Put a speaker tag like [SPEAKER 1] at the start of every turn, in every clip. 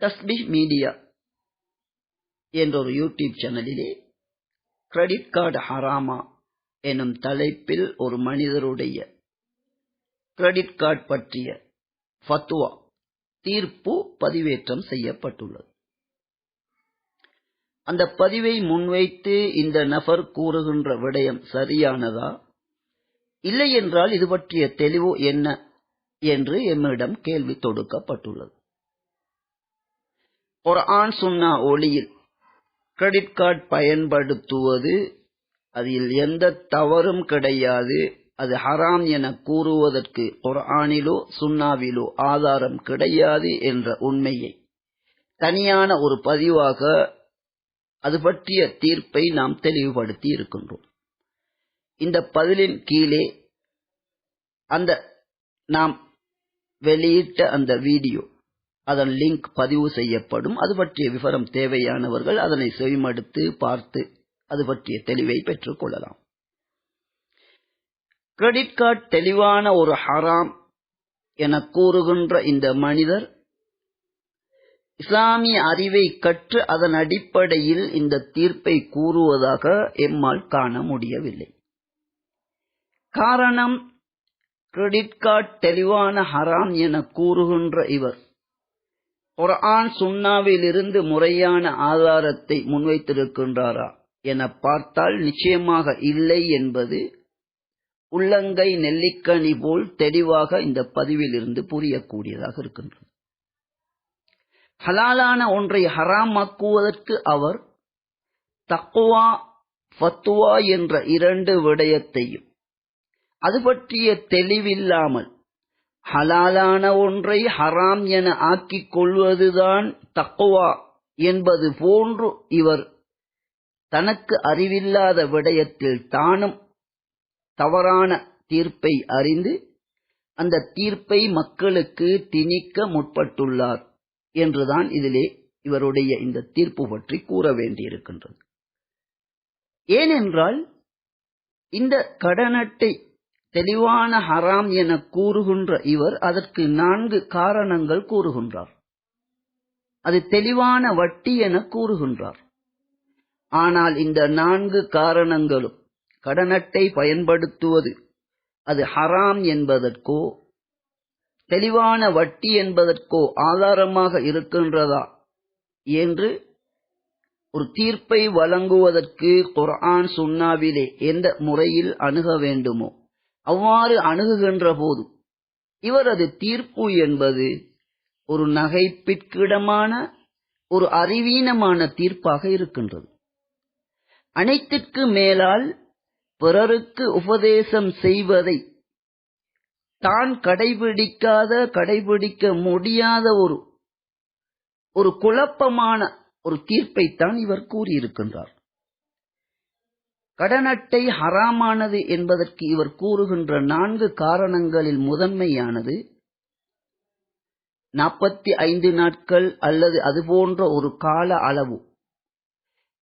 [SPEAKER 1] தஸ்பி media என்ற ஒரு YouTube சேனலிலே credit card ஹராமா எனும் தலைப்பில் ஒரு மனிதருடைய கிரெடிட் கார்டு பற்றிய ஃபத்துவா தீர்ப்பு பதிவேற்றம் செய்யப்பட்டுள்ளது. அந்த பதிவை முன்வைத்து இந்த நபர் கூறுகின்ற விடயம் சரியானதா? இல்லை என்றால் இது பற்றிய தெளிவு என்ன? என்று எம்மிடம் கேள்வி தொடுக்கப்பட்டுள்ளது. ஒரு ஆண் சுன்னா ஒளியில் கிரெடிட் கார்டு பயன்படுத்துவது அதில் எந்த தவறும் கிடையாது. அது ஹராம் என கூறுவதற்கு ஒரு ஆணிலோ சுண்ணாவிலோ ஆதாரம் கிடையாது என்ற உண்மையை தனியான ஒரு பதிவாக அது பற்றிய தீர்ப்பை நாம் தெளிவுபடுத்தி இருக்கின்றோம். இந்த பதிலின் கீழே அந்த நாம் வெளியிட்ட அந்த வீடியோ அதன் லிங்க் பதிவு செய்யப்படும். அது பற்றிய விவரம் தேவையானவர்கள் அதனை செவிமடுத்து பார்த்து அது பற்றிய தெளிவை பெற்றுக் கொள்ளலாம். கிரெடிட் கார்டு தெளிவான ஒரு ஹராம் என கூறுகின்ற இந்த மனிதர் இஸ்லாமிய அறிவை கற்று அதன் அடிப்படையில் இந்த தீர்ப்பை கூறுவதாக எம்மால் காண முடியவில்லை. காரணம் கிரெடிட் கார்டு தெளிவான ஹராம் என கூறுகின்ற இவர் குரான் சுண்ணாவிலிருந்து முறையான ஆதாரத்தை முன்வைத்திருக்கின்றாரா என பார்த்தால் நிச்சயமாக இல்லை என்பது உள்ளங்கை நெல்லிக்கனி போல் தெளிவாக இந்த பதிவிலிருந்து புரியக்கூடியதாக இருக்கின்றது. ஹலாலான ஒன்றை ஹராமாக்குவதற்கு அவர் தக்குவா ஃபத்துவா என்ற இரண்டு விடயத்தையும் அது பற்றிய தெளிவில்லாமல் ஹலாலான ஒன்றை ஹராம் என ஆக்கிக் கொள்வதுதான் தக்குவா என்பது போன்று இவர் தனக்கு அறிவில்லாத விடயத்தில் தானும் தவறான தீர்ப்பை அறிந்து அந்த தீர்ப்பை மக்களுக்கு திணிக்க முற்பட்டுள்ளார் என்றுதான் இதிலே இவருடைய இந்த தீர்ப்பு பற்றி கூற வேண்டியிருக்கின்றது. ஏனென்றால் இந்த கடனட்டை தெளிவான ஹராம் என கூறுகின்ற இவர் அதற்கு நான்கு காரணங்கள் கூறுகின்றார். அது தெளிவான வட்டி என கூறுகின்றார். ஆனால் இந்த நான்கு காரணங்களும் கடனட்டை பயன்படுத்துவது அது ஹராம் என்பதற்கோ தெளிவான வட்டி என்பதற்கோ ஆதாரமாக இருக்கின்றதா என்று ஒரு தீர்ப்பை வழங்குவதற்கு குர்ஆன் சுன்னாவிலே எந்த முறையில் அணுக வேண்டுமோ. அவ்வாறு அணுகுகின்ற போது இவரது தீர்ப்பு என்பது ஒரு நகைப்பிற்கிடமான ஒரு அறிவீனமான தீர்ப்பாக இருக்கின்றது. அனைத்திற்கு மேலால் பிறருக்கு உபதேசம் செய்வதை தான் கடைபிடிக்காத கடைபிடிக்க முடியாத ஒரு ஒரு குழப்பமான ஒரு தீர்ப்பைத்தான் இவர் கூறியிருக்கின்றார். கடனட்டை ஹராமானது என்பதற்கு இவர் கூறுகின்ற நான்கு காரணங்களில் முதன்மையானது நாற்பத்தி ஐந்து நாட்கள் அல்லது அதுபோன்ற ஒரு கால அளவு.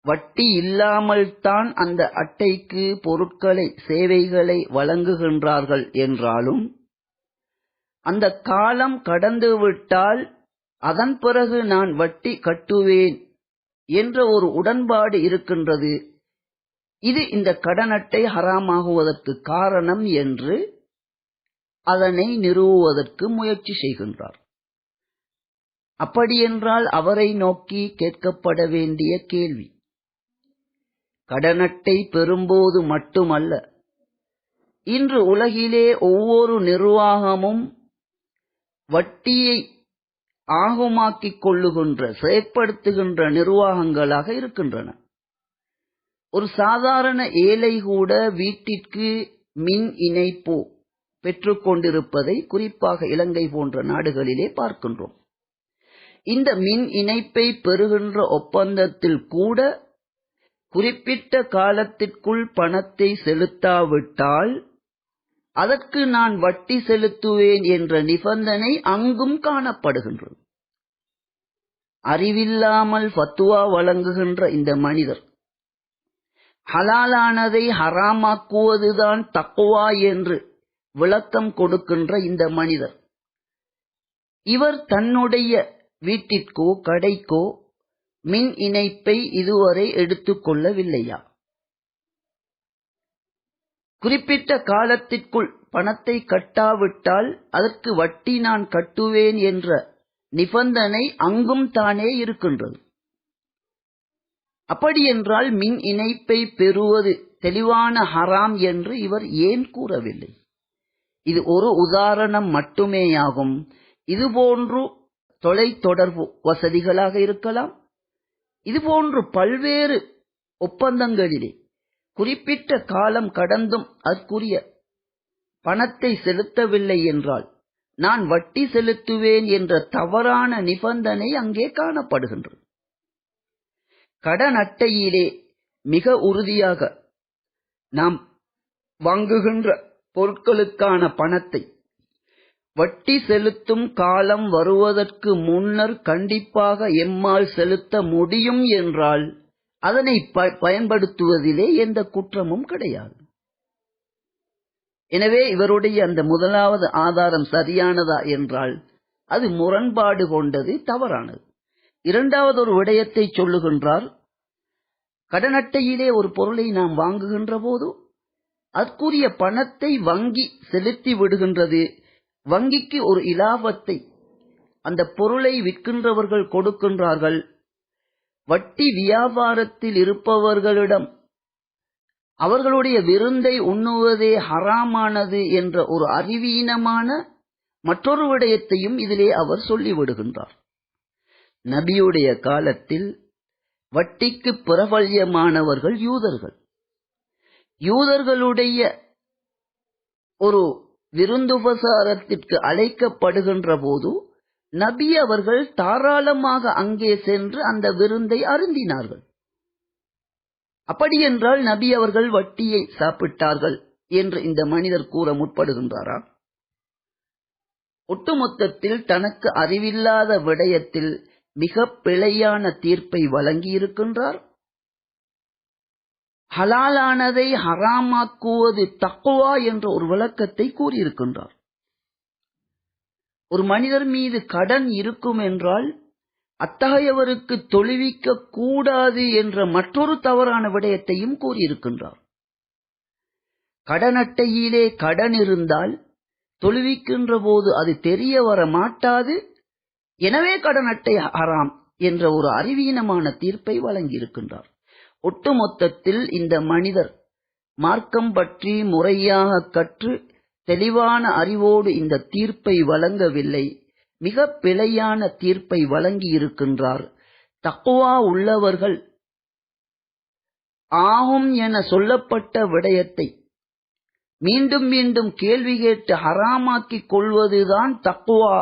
[SPEAKER 1] வட்டி இல்லாமல் தான் அந்த அட்டைக்கு பொருட்களை சேவைகளை வழங்குகின்றார்கள் என்றாலும் அந்த காலம் கடந்துவிட்டால் அதன் பிறகு நான் வட்டி கட்டுவேன் என்ற ஒரு உடன்பாடு இருக்கின்றது. இது இந்த கடன் அட்டை ஹராமாகுவதற்கு காரணம் என்று அதனை நிறுவுவதற்கு முயற்சி செய்கின்றார். அப்படியென்றால் அவரை நோக்கி கேட்கப்பட வேண்டிய கேள்வி. கடனட்டை பெறும்போது மட்டுமல்ல இன்று உலகிலே ஒவ்வொரு நிர்வாகமும் வட்டியை ஆகுமாக்கிக் கொள்ளுகின்ற செயற்படுத்துகின்ற நிர்வாகங்களாக இருக்கின்றன. ஒரு சாதாரண ஏழை கூட வீட்டிற்கு மின் இணைப்பு பெற்றுக்கொண்டிருப்பதை குறிப்பாக இலங்கை போன்ற நாடுகளிலே பார்க்கின்றோம். இந்த மின் இணைப்பை பெறுகின்ற ஒப்பந்தத்தில் கூட குறிப்பிட்ட காலத்திற்குள் பணத்தை செலுத்தாவிட்டால் அதற்கு நான் வட்டி செலுத்துவேன் என்ற நிபந்தனை அங்கும் காணப்படுகின்றது. அறிவில்லாமல் ஃபத்துவா வழங்குகின்ற இந்த மனிதர் ஹலாலானதை ஹராமாக்குவதுதான் தக்குவா என்று விளக்கம் கொடுக்கின்ற இந்த மனிதர். இவர் தன்னுடைய வீட்டிற்கோ கடைக்கோ மின் இணைப்பை இதுவரை எடுத்துக்கொள்ளவில்லையா குறிப்பிட்ட காலத்திற்குள் பணத்தை கட்டாவிட்டால் அதற்கு வட்டி நான் கட்டுவேன் என்ற நிபந்தனை அங்கும் தானே இருக்கின்றது. அப்படியென்றால் மின் இணைப்பை பெறுவது தெளிவான ஹராம் என்று இவர் ஏன் கூறவில்லை? இது ஒரு உதாரணம் மட்டுமேயாகும். இதுபோன்று தொலைத்தொடர்பு வசதிகளாக இருக்கலாம். இதுபோன்று பல்வேறு ஒப்பந்தங்களிலே குறிப்பிட்ட காலம் கடந்தும் அதற்குரிய பணத்தை செலுத்தவில்லை என்றால் நான் வட்டி செலுத்துவேன் என்ற தவறான நிபந்தனை அங்கே காணப்படுகின்றது. கடன் அட்டையிலே மிக உறுதியாக நாம் வாங்குகின்ற பொருட்களுக்கான பணத்தை வட்டி செலுத்தும் காலம் வருவதற்கு முன்னர் கண்டிப்பாக எம்மால் செலுத்த முடியும் என்றால் அதனை பயன்படுத்துவதிலே எந்த குற்றமும் கிடையாது. எனவே இவருடைய அந்த முதலாவது ஆதாரம் சரியானதா என்றால் அது முரண்பாடு கொண்டது தவறானது. இரண்டாவது ஒரு விடயத்தை சொல்லுகின்றார் கடன் அட்டையிலே ஒரு பொருளை நாம் வாங்குகின்ற போது அதற்குரிய பணத்தை வங்கி செலுத்தி விடுகின்றது. வங்கிக்கு ஒரு இலாபத்தை அந்த பொருளை விற்கின்றவர்கள் கொடுக்கின்றார்கள். வட்டி வியாபாரத்தில் இருப்பவர்களிடம் அவர்களுடைய விருந்தை உண்ணுவதே ஹராமானது என்ற ஒரு அறிவீனமான மற்றொரு விடயத்தையும் இதிலே அவர் சொல்லிவிடுகின்றார். நபியுடைய காலத்தில் வட்டிக்கு பிரபல்யமானவர்கள் யூதர்கள். யூதர்களுடைய ஒரு விருந்துபசாரத்திற்கு அழைக்கப்படுகின்ற போது நபி அவர்கள் தாராளமாக அங்கே சென்று அந்த விருந்தை அருந்தினார்கள். அப்படியென்றால் நபி அவர்கள் வட்டியை சாப்பிட்டார்கள் என்று இந்த மனிதர் கூற முற்படுகின்றாரா? ஒட்டுமொத்தத்தில் தனக்கு அறிவில்லாத விடயத்தில் மிக பிழையான தீர்ப்பை வழங்கியிருக்கின்றார். ஹலாலானதை ஹராமாக்குவது தக்குவா என்ற ஒரு விளக்கத்தை கூறியிருக்கின்றார். ஒரு மனிதர் மீது கடன் இருக்கும் என்றால் அத்தகையவருக்கு தொழுவிக்க கூடாது என்ற மற்றொரு தவறான விடயத்தையும் கூறியிருக்கின்றார். கடன் அட்டையிலே கடன் இருந்தால் தொழுவிக்கின்ற போது அது தெரிய வர மாட்டாது. எனவே கடன் அட்டை ஹராம் என்ற ஒரு அறிவீனமான தீர்ப்பை வழங்கியிருக்கின்றார். ஒட்டுமொத்தத்தில் இந்த மனிதர் மார்க்கம் பற்றி முறையாக கற்று தெளிவான அறிவோடு இந்த தீர்ப்பை வழங்கவில்லை. மிக பிழையான தீர்ப்பை வழங்கி இருக்கின்றார் தக்குவா உள்ளவர்கள் ஆகும் என சொல்லப்பட்ட விடயத்தை மீண்டும் மீண்டும் கேள்வி கேட்டு ஹராமாக்கிக் கொள்வதுதான் தக்குவா.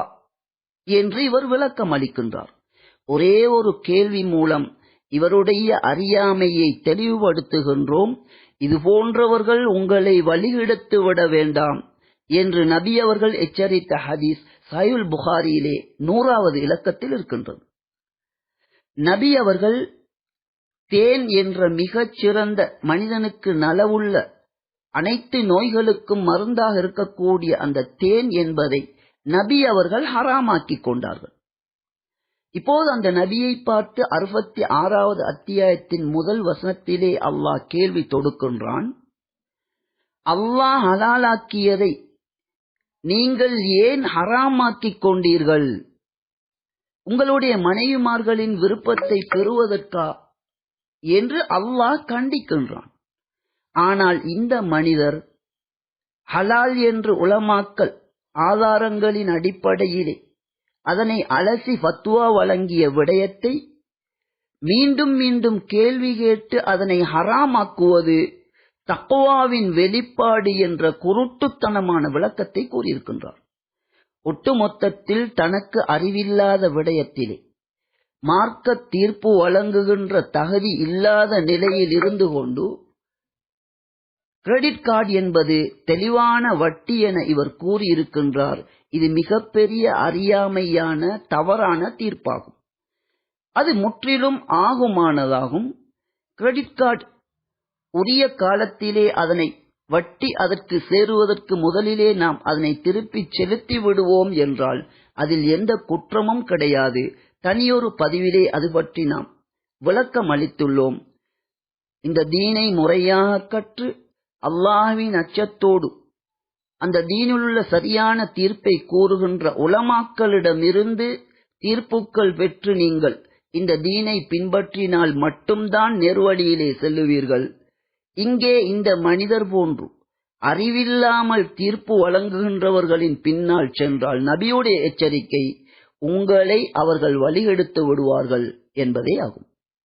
[SPEAKER 1] என்று இவர் விளக்கம் அளிக்கின்றார் ஒரே ஒரு கேள்வி மூலம் இவருடைய அறியாமையை தெளிவுபடுத்துகின்றோம். இது போன்றவர்கள் உங்களை வழிகெடுத்து விட வேண்டாம் என்று நபி அவர்கள் எச்சரித்த ஹதீஸ் சயுல் புகாரியிலே நூறாவது இலக்கத்தில் இருக்கின்றது. நபி அவர்கள் தேன் என்ற மிகச் சிறந்த மனிதனுக்கு நலவுள்ள அனைத்து நோய்களுக்கும் மருந்தாக இருக்கக்கூடிய அந்த தேன் என்பதை நபி அவர்கள் ஹராமாக்கிக் கொண்டார்கள். இப்போது அந்த நபியை பார்த்து அறுபத்தி ஆறாவது அத்தியாயத்தின் முதல் வசனத்திலே அல்லாஹ் கேள்வி தொடுக்கின்றான். அல்லாஹ் ஹலாலாக்கியதை நீங்கள் ஏன் ஹராமாக்கிக் கொண்டீர்கள்? உங்களுடைய மனைவிமார்களின் விருப்பத்தை பெறுவதற்கா? என்று அல்லாஹ் கண்டிக்கின்றான். ஆனால் இந்த மனிதர் ஹலால் என்று உளமாக்கல் ஆதாரங்களின் அடிப்படையிலே அதனை அலசி ஃபத்வா வழங்கிய விடயத்தை மீண்டும் மீண்டும் கேள்வி கேட்டு அதனை ஹராமாக்குவது தக்குவாவின் வெளிப்பாடு என்ற குருட்டுத்தனமான விளக்கத்தை கூறியிருக்கின்றார். ஒட்டுமொத்தத்தில் தனக்கு அறிவில்லாத விடயத்திலே மார்க்க தீர்ப்பு வழங்குகின்ற தகுதி இல்லாத நிலையில் இருந்து கொண்டு கிரெடிட் கார்டு என்பது தெளிவான வட்டி என இவர் கூறியிருக்கின்றார். இது மிகப்பெரிய அறியாமையான தவறான தீர்ப்பாகும். அது முற்றிலும் ஆகுமானதாகும். கிரெடிட் கார்டு உரிய காலத்திலே அதனை வட்டி அதற்கு சேருவதற்கு முதலிலே நாம் அதனை திருப்பிச் செலுத்தி விடுவோம் என்றால் அதில் எந்த குற்றமும் கிடையாது. தனியொரு பதிவிலே அது பற்றி நாம் விளக்கம் அளித்துள்ளோம் இந்த தீனை முறையாக கற்று அல்லாஹுவின் அச்சத்தோடு அந்த தீனிலுள்ள சரியான தீர்ப்பை கூறுகின்ற உலமாக்களிடமிருந்து தீர்ப்புக்கள் பெற்று நீங்கள் இந்த தீனை பின்பற்றினால் மட்டும்தான் நெருவழியிலே செல்லுவீர்கள். இங்கே இந்த மனிதர் போன்று அறிவில்லாமல் தீர்ப்பு வழங்குகின்றவர்களின் பின்னால் சென்றால் நபியுடைய எச்சரிக்கை உங்களை அவர்கள் வழிகெடுத்து விடுவார்கள் என்பதே ஆகும்.